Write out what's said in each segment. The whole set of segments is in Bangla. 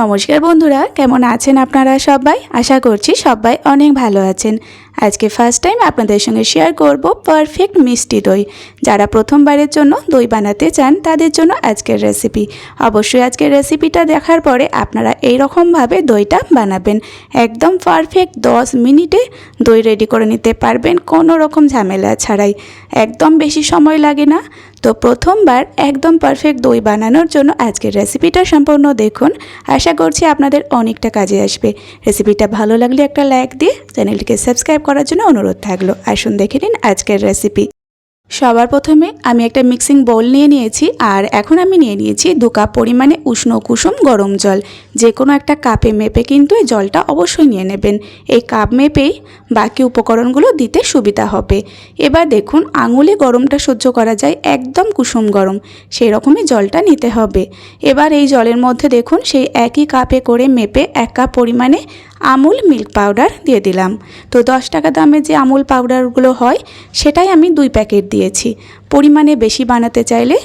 নমস্কার বন্ধুরা, কেমন আছেন আপনারা সবাই? আশা করছি সবাই অনেক ভালো আছেন। আজকে ফার্স্ট টাইম আপনাদের সঙ্গে শেয়ার করব পারফেক্ট মিষ্টি দই। যারা প্রথমবারের জন্য দই বানাতে চান, তাদের জন্য আজকের রেসিপি অবশ্যই আজকের রেসিপিটা দেখার পরে আপনারা এই রকমভাবে দইটা বানাবেন। একদম পারফেক্ট দশ মিনিটে দই রেডি করে নিতে পারবেন, কোনো রকম ঝামেলা ছাড়াই। একদম বেশি সময় লাগে না। তো প্রথমবার একদম পারফেক্ট দই বানানোর জন্য আজকের রেসিপিটা সম্পূর্ণ দেখুন। আশা করছি আপনাদের অনেকটা কাজে আসবে। রেসিপিটা ভালো লাগলে একটা লাইক দিয়ে চ্যানেলটিকে সাবস্ক্রাইব করার জন্য অনুরোধ থাকল। আসুন দেখে নিন আজকের রেসিপি সবার প্রথমে আমি একটা মিক্সিং বোল নিয়ে নিয়েছি আর এখন আমি নিয়ে নিয়েছি দু কাপ পরিমাণে উষ্ণ কুসুম গরম জল। যে কোনো একটা কাপে মেপে কিন্তু এই জলটা অবশ্যই নিয়ে নেবেন। এই কাপ মেপেই বাকি উপকরণগুলো দিতে সুবিধা হবে। এবার দেখুন আঙুলে গরমটা সহ্য করা যায় একদম কুসুম গরম সেই রকমই জলটা নিতে হবে। এবার এই জলের মধ্যে দেখুন সেই একই কাপে করে মেপে এক কাপ পরিমাণে আমুল মিল্ক পাউডার দিয়ে দিলাম। তো দশ টাকা দামে যে আমুল পাউডারগুলো হয়, সেটাই আমি দুই প্যাকেট দিয়েছি। পরিমাণে বেশি বানাতে চাইলে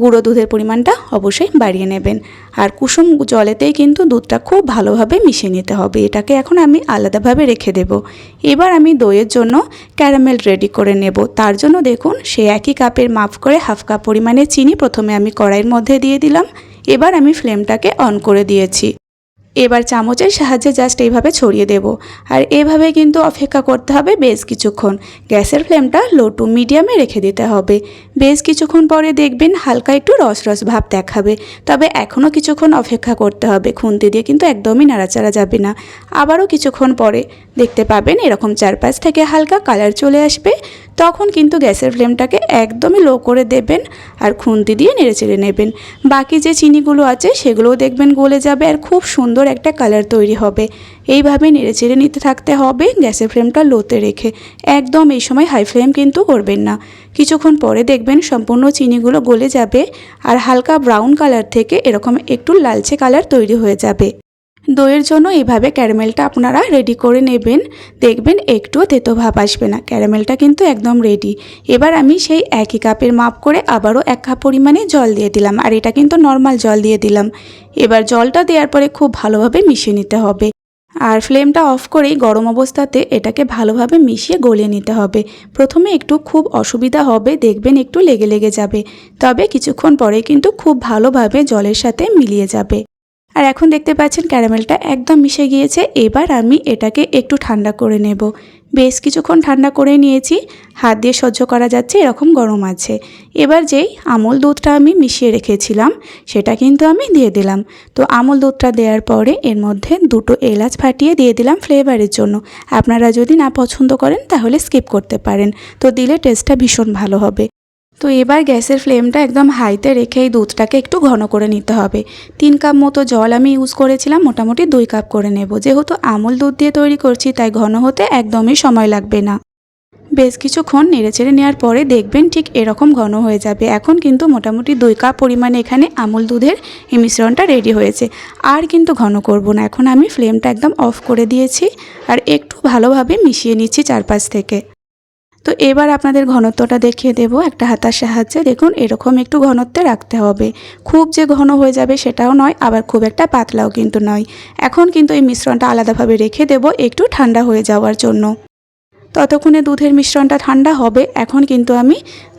গুঁড়ো দুধের পরিমাণটা অবশ্যই বাড়িয়ে নেবেন। আর কুসুম জলেতেই কিন্তু দুধটা খুব ভালোভাবে মিশিয়ে নিতে হবে। এটাকে এখন আমি আলাদাভাবে রেখে দেব। এবার আমি দইয়ের জন্য ক্যারামেল রেডি করে নেব। তার জন্য দেখুন, সে একই কাপের মাপ করে হাফ কাপ পরিমাণে চিনি প্রথমে আমি কড়াইয়ের মধ্যে দিয়ে দিলাম। এবার আমি ফ্লেমটাকে অন করে দিয়েছি। এবার চামচের সাহায্যে জাস্ট এইভাবে ছড়িয়ে দেব। আর এভাবে কিন্তু অপেক্ষা করতে হবে বেশ কিছুক্ষণ। গ্যাসের ফ্লেমটা লো টু মিডিয়ামে রেখে দিতে হবে। বেশ কিছুক্ষণ পরে দেখবেন হালকা একটু রস রস ভাব দেখাবে। তবে এখনও কিছুক্ষণ অপেক্ষা করতে হবে। খুন্তি দিয়ে কিন্তু একদমই নাড়াচাড়া যাবে না। আবারও কিছুক্ষণ পরে দেখতে পাবেন এরকম চারপাশ থেকে হালকা কালার চলে আসবে। তখন কিন্তু গ্যাসের ফ্লেমটাকে একদমই লো করে দেবেন আর খুন্তি দিয়ে নেড়ে চেড়ে নেবেন। বাকি যে চিনিগুলো আছে সেগুলোও দেখবেন গলে যাবে আর খুব সুন্দর একটা কালার তৈরি হবে। এইভাবে নেড়েচেড়ে নিতে থাকতে হবে, গ্যাসের ফ্লেমটা লোতে রেখে। একদম এই সময় হাই ফ্লেম কিন্তু করবেন না। কিছুক্ষণ পরে দেখবেন সম্পূর্ণ চিনিগুলো গলে যাবে আর হালকা ব্রাউন কালার থেকে এরকম একটু লালচে কালার তৈরি হয়ে যাবে। দইয়ের জন্য এইভাবে ক্যারামেলটা আপনারা রেডি করে নেবেন। দেখবেন একটুও তেতো ভাব আসবে না। ক্যারামেলটা কিন্তু একদম রেডি এবার আমি সেই একই কাপের মাপ করে আবারও এক কাপ পরিমাণে জল দিয়ে দিলাম। আর এটা কিন্তু নর্মাল জল দিয়ে দিলাম। এবার জলটা দেওয়ার পরে খুব ভালোভাবে মিশিয়ে নিতে হবে। আর ফ্লেমটা অফ করেই গরম অবস্থাতে এটাকে ভালোভাবে মিশিয়ে গলিয়ে নিতে হবে। প্রথমে একটু খুব অসুবিধা হবে, দেখবেন একটু লেগে লেগে যাবে। তবে কিছুক্ষণ পরে কিন্তু খুব ভালোভাবে জলের সাথে মিলিয়ে যাবে। আর এখন দেখতে পাচ্ছেন ক্যারামেলটা একদম মিশে গিয়েছে। এবার আমি এটাকে একটু ঠান্ডা করে নেব। বেশ কিছুক্ষণ ঠান্ডা করে নিয়েছি। হাত দিয়ে সহ্য করা যাচ্ছে, এরকম গরম আছে। এবার যেই আমল দুধটা আমি মিশিয়ে রেখেছিলাম, সেটা কিন্তু আমি দিয়ে দিলাম। তো আমল দুধটা দেওয়ার পরে এর মধ্যে দুটো এলাচ ফাটিয়ে দিয়ে দিলাম ফ্লেভারের জন্য। আপনারা যদি না পছন্দ করেন, তাহলে স্কিপ করতে পারেন। তো দিলে টেস্টটা ভীষণ ভালো হবে। তো এবার গ্যাসের ফ্লেমটা একদম হাইতে রেখে এই দুধটাকে একটু ঘন করে নিতে হবে। তিন কাপ মতো জল আমি ইউজ করেছিলাম, মোটামুটি দুই কাপ করে নেব। যেহেতু আমুল দুধ দিয়ে তৈরি করছি, তাই ঘন হতে একদমই সময় লাগবে না। বেশ কিছুক্ষণ নেড়েচেড়ে নেওয়ার পরে দেখবেন ঠিক এরকম ঘন হয়ে যাবে। এখন কিন্তু মোটামুটি দুই কাপ পরিমাণে এখানে আমুল দুধের এই মিশ্রণটা রেডি হয়েছে। আর কিন্তু ঘন করব না। এখন আমি ফ্লেমটা একদম অফ করে দিয়েছি আর একটু ভালোভাবে মিশিয়ে নিচ্ছি চারপাশ থেকে। তো এবার আপনাদের ঘনত্বটা দেখিয়ে দেব, একটা হাতার সাহায্যে। দেখুন, এরকম একটু ঘনত্বে রাখতে হবে। খুব যে ঘন হয়ে যাবে সেটাও নয়, আবার খুব একটা পাতলাও কিন্তু নয়। এখন কিন্তু এই মিশ্রণটা আলাদাভাবে রেখে দেব, একটু ঠান্ডা হয়ে যাওয়ার জন্য। ততক্ষণে দুধের মিশ্রণটা ঠান্ডা হবে। এখন কিন্তু আমি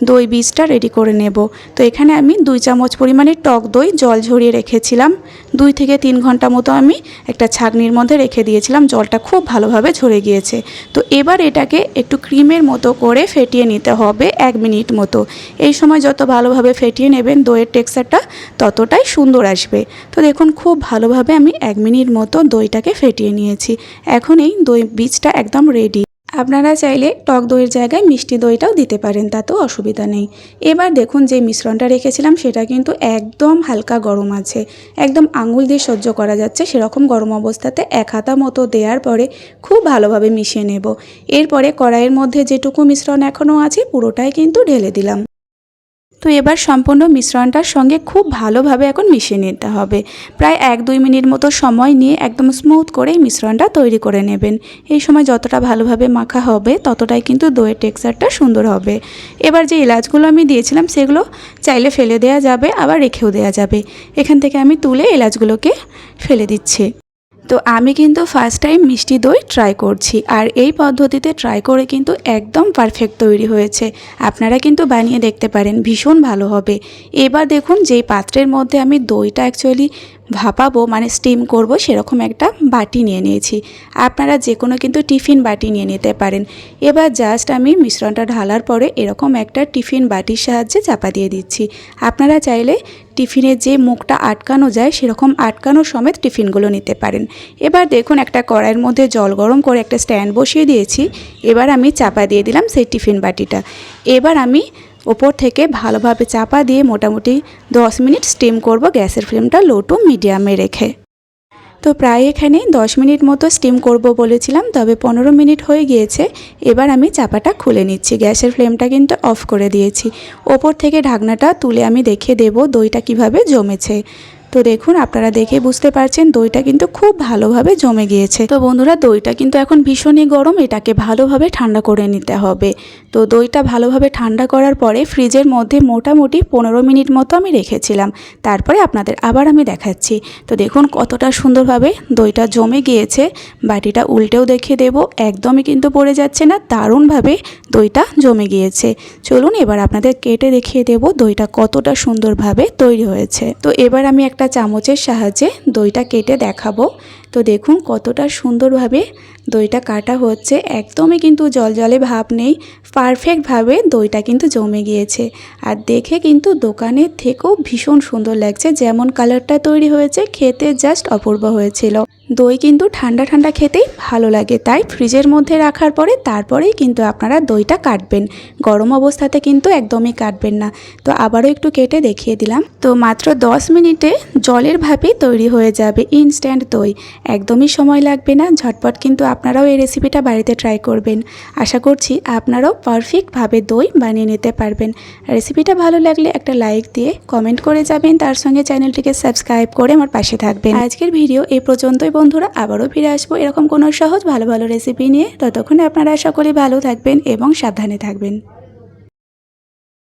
দই বীজটা রেডি করে নেব। তো এখানে আমি দুই চামচ পরিমাণে টক দই জল ঝরিয়ে রেখেছিলাম। দুই থেকে তিন ঘণ্টা মতো আমি একটা ছাগনির মধ্যে রেখে দিয়েছিলাম। জলটা খুব ভালোভাবে ঝরে গিয়েছে। তো এবার এটাকে একটু ক্রিমের মতো করে ফেটিয়ে নিতে হবে এক মিনিট মতো। এই সময় যত ভালোভাবে ফেটিয়ে নেবেন, দইয়ের টেক্সচারটা ততটাই সুন্দর আসবে। তো দেখুন, খুব ভালোভাবে আমি এক মিনিট মতো দইটাকে ফেটিয়ে নিয়েছি। এখন এই দই বীজটা একদম রেডি আপনারা চাইলে টক দইয়ের জায়গায় মিষ্টি দইটাও দিতে পারেন, তাতেও অসুবিধা নেই। এবার দেখুন যে মিশ্রণটা রেখেছিলাম, সেটা কিন্তু একদম হালকা গরম আছে। একদম আঙুল দিয়ে সহ্য করা যাচ্ছে, সেরকম গরম অবস্থাতে এক হাতা মতো দেওয়ার পরে খুব ভালোভাবে মিশিয়ে নেব। এরপরে কড়াইয়ের মধ্যে যেটুকু মিশ্রণ এখনও আছে, পুরোটাই কিন্তু ঢেলে দিলাম। তো এবার সম্পূর্ণ মিশ্রণটার সঙ্গে খুব ভালোভাবে এখন মিশিয়ে নিতে হবে। প্রায় এক দুই মিনিট মতো সময় নিয়ে একদম স্মুথ করে মিশ্রণটা তৈরি করে নেবেন। এই সময় যতটা ভালোভাবে মাখা হবে, ততটাই কিন্তু দইয়ের টেক্সচারটা সুন্দর হবে। এবার যে এলাচগুলো আমি দিয়েছিলাম, সেগুলো চাইলে ফেলে দেওয়া যাবে, আবার রেখেও দেওয়া যাবে। এখান থেকে আমি তুলে এলাচগুলোকে ফেলে দিচ্ছি। তো আমি কিন্তু ফার্স্ট টাইম মিষ্টি দই ট্রাই করছি আর এই পদ্ধতিতে ট্রাই করে কিন্তু একদম পারফেক্ট তৈরি হয়েছে। আপনারা কিন্তু বানিয়ে দেখতে পারেন, ভীষণ ভালো হবে। এবার দেখুন যেই পাত্রের মধ্যে আমি দইটা অ্যাকচুয়ালি ভাপাবো মানে স্টিম করব, সেরকম একটা বাটি নিয়ে নিয়েছি। আপনারা যে কোনো কিন্তু টিফিন বাটি নিয়ে নিতে পারেন। এবার জাস্ট আমি মিশ্রণটা ঢালার পরে এরকম একটা টিফিন বাটির সাহায্যে চাপা দিয়ে দিচ্ছি। আপনারা চাইলে টিফিনের যে মুখটা আটকানো যায়, সেরকম আটকানো সমেত টিফিনগুলো নিতে পারেন। এবার দেখুন একটা কড়াইয়ের মধ্যে জল গরম করে একটা স্ট্যান্ড বসিয়ে দিয়েছি। এবার আমি চাপা দিয়ে দিলাম সেই টিফিন বাটিটা। এবার আমি ওপর থেকে ভালোভাবে চাপা দিয়ে মোটামুটি দশ মিনিট স্টিম করব গ্যাসের ফ্লেমটা লো টু মিডিয়ামে রেখে। তো প্রায় এখানে দশ মিনিট মতো স্টিম করব বলেছিলাম, তবে পনেরো মিনিট হয়ে গিয়েছে, এবার আমি চাপাটা খুলে নিচ্ছি। গ্যাসের ফ্লেমটা কিন্তু অফ করে দিয়েছি। ওপর থেকে ঢাকনাটা তুলে আমি দেখে দেব দইটা কীভাবে জমেছে। তো দেখুন, আপনারা দেখে বুঝতে পারছেন দইটা কিন্তু খুব ভালোভাবে জমে গিয়েছে। তো বন্ধুরা, দইটা কিন্তু এখন ভীষণই গরম, এটাকে ভালোভাবে ঠান্ডা করে নিতে হবে। তো দইটা ভালোভাবে ঠান্ডা করার পরে ফ্রিজের মধ্যে মোটামুটি পনেরো মিনিট মতো আমি রেখেছিলাম। তারপরে আপনাদের আবার আমি দেখাচ্ছি। তো দেখুন, কতটা সুন্দরভাবে দইটা জমে গিয়েছে। বাটিটা উল্টেও দেখিয়ে দেব, একদমই কিন্তু পড়ে যাচ্ছে না, দারুণভাবে দইটা জমে গিয়েছে। চলুন, এবার আপনাদের কেটে দেখিয়ে দেব দইটা কতটা সুন্দরভাবে তৈরি হয়েছে। তো এবার আমি একটা চামচের সাহায্যে দইটা কেটে দেখাবো। তো দেখুন কতটা সুন্দরভাবে দইটা কাটা হচ্ছে। একদমই কিন্তু জলজলে ভাব নেই। পারফেক্টভাবে দইটা কিন্তু জমে গিয়েছে। আর দেখে কিন্তু দোকানের থেকেও ভীষণ সুন্দর লাগছে। যেমন কালারটা তৈরি হয়েছে, খেতে জাস্ট অপূর্ব হয়েছিল। দই কিন্তু ঠান্ডা ঠান্ডা খেতেই ভালো লাগে। তাই ফ্রিজের মধ্যে রাখার পরে তারপরেই কিন্তু আপনারা দইটা কাটবেন। গরম অবস্থাতে কিন্তু একদমই কাটবেন না। তো আবারও একটু কেটে দেখিয়ে দিলাম। তো মাত্র 10 মিনিটে জলের ভাপে তৈরি হয়ে যাবে ইনস্ট্যান্ট দই। একদমই সময় লাগবে না, ঝটপট কিন্তু আপনারাও এই রেসিপিটা বাড়িতে ট্রাই করবেন। আশা করছি আপনারাও পারফেক্টভাবে দই বানিয়ে নিতে পারবেন। রেসিপিটা ভালো লাগলে একটা লাইক দিয়ে কমেন্ট করে যাবেন, তার সঙ্গে চ্যানেলটিকে সাবস্ক্রাইব করে আমার পাশে থাকবেন। আজকের ভিডিও এই পর্যন্তই বন্ধুরা, আবারও ফিরে আসব এরকম কোনো সহজ ভালো ভালো রেসিপি নিয়ে। ততক্ষণে আপনারা সকলে ভালো থাকবেন এবং সাবধানে থাকবেন।